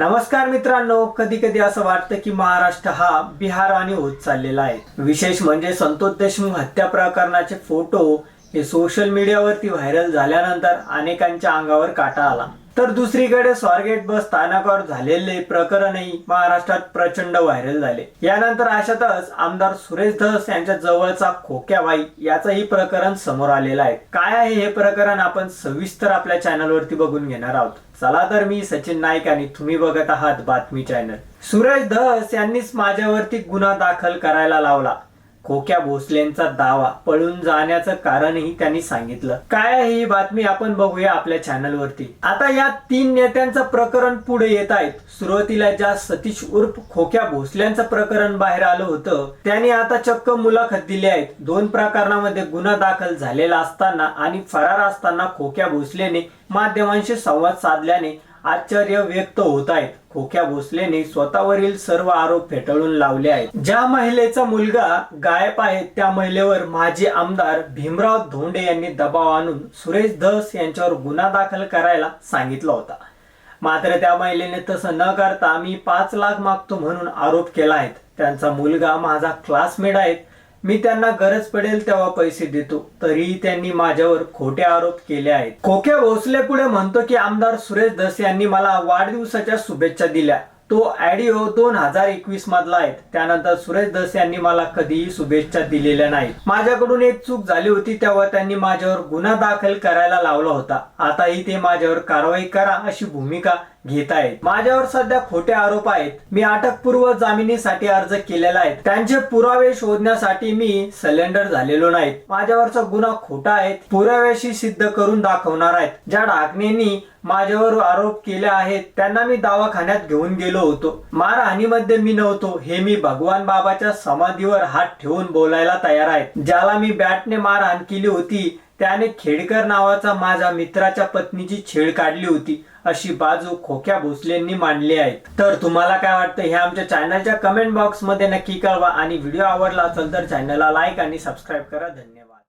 नमस्कार मित्रांनो कधी कधी असं वाटतं की महाराष्ट्र हा बिहार आणि होत चाललेला आहे. विशेष म्हणजे संतोष देशमुख हत्या प्रकरणाचे फोटो हे सोशल मीडियावरती व्हायरल झाल्यानंतर अनेकांच्या अंगावर काटा आला. तर दुसरीकडे स्वारगेट बस स्थानकावर झालेले प्रकरणही महाराष्ट्रात प्रचंड व्हायरल झाले. यानंतर अशातच आमदार सुरेश धस यांच्या जवळचा खोक्या खोक्याबाई याचंही प्रकरण समोर आलेलं आहे. काय आहे हे प्रकरण आपण सविस्तर आपल्या चॅनलवरती बघून घेणार आहोत. चला तर मी सचिन नाईक आणि तुम्ही बघत आहात बातमी चॅनल. सुरेश धस यांनीच माझ्यावरती गुन्हा दाखल करायला लावला. खोक्या भोसलेंचा दावा पळून जाण्याचं कारणही त्यांनी सांगितलं. काय आहे ही बातमी आपण बघूया आपल्या चॅनल वरती आता या तीन नेत्यांचं प्रकरण पुढे येत आहेत. सुरुवातीला ज्या सतीश उर्फ खोक्या भोसल्यांचं प्रकरण बाहेर आलं होतं त्यांनी आता चक्क मुलाखत दिली आहेत. दोन प्रकरणामध्ये गुन्हा दाखल झालेला असताना आणि फरार असताना खोक्या भोसलेने माध्यमांशी संवाद साधल्याने आश्चर्य व्यक्त होत आहेत. खोक्या भोसलेने स्वतःवरील सर्व आरोप फेटाळून लावले आहेत. ज्या महिलेचा मुलगा गायब आहे त्या महिलेवर माजी आमदार भीमराव धोंडे यांनी दबाव आणून सुरेश धस यांच्यावर गुन्हा दाखल करायला सांगितला होता. मात्र त्या महिलेने तसं न करता मी पाच लाख मागतो म्हणून आरोप केला आहे. त्यांचा मुलगा माझा क्लासमेट आहे. मी त्यांना गरज पडेल तेव्हा पैसे देतो. तरीही त्यांनी माझ्यावर खोटे आरोप केले आहेत. खोके भोसले पुढे म्हणतो की आमदार सुरेश दस यांनी मला वाढदिवसाच्या शुभेच्छा दिल्या. तो ऑडिओ दोन हजार एकवीस मधला आहे. त्यानंतर सुरेश दस यांनी मला कधीही शुभेच्छा दिलेल्या नाहीत. माझ्याकडून एक चूक झाली होती तेव्हा त्यांनी माझ्यावर गुन्हा दाखल करायला लावला होता. आताही ते माझ्यावर कारवाई करा अशी भूमिका घेत आहेत माझ्यावर सध्या खोटे आरोप आहेत. मी अटकपूर्व जामिनीसाठी अर्ज केलेला आहे. त्यांचे पुरावे शोधण्यासाठी मी सिलेंडर झालेलो नाही माझ्यावरचा गुन्हा खोटा आहे. पुराव्याशी सिद्ध करून दाखवणार आहेत. ज्या ढाकणेनी माझ्यावर आरोप केले आहेत त्यांना मी दवाखान्यात घेऊन गेलो होतो. मारहाणीमध्ये मी नव्हतो. हे मी भगवान बाबाच्या समाधीवर हात ठेवून बोलायला तयार आहे. ज्याला मी बॅटने मारहाण केली होती त्याने खेडकर नावाचा माझ्या मित्राच्या पत्नीची छेड काढली होती अशी बाजू खोक्या भोसलेंनी मांडली आहे. तर तुम्हाला काय वाटतं हे आमच्या चॅनलच्या कमेंट बॉक्समध्ये नक्की कळवा आणि व्हिडिओ आवडला असेल तर चॅनलला लाईक आणि सबस्क्राईब करा. धन्यवाद.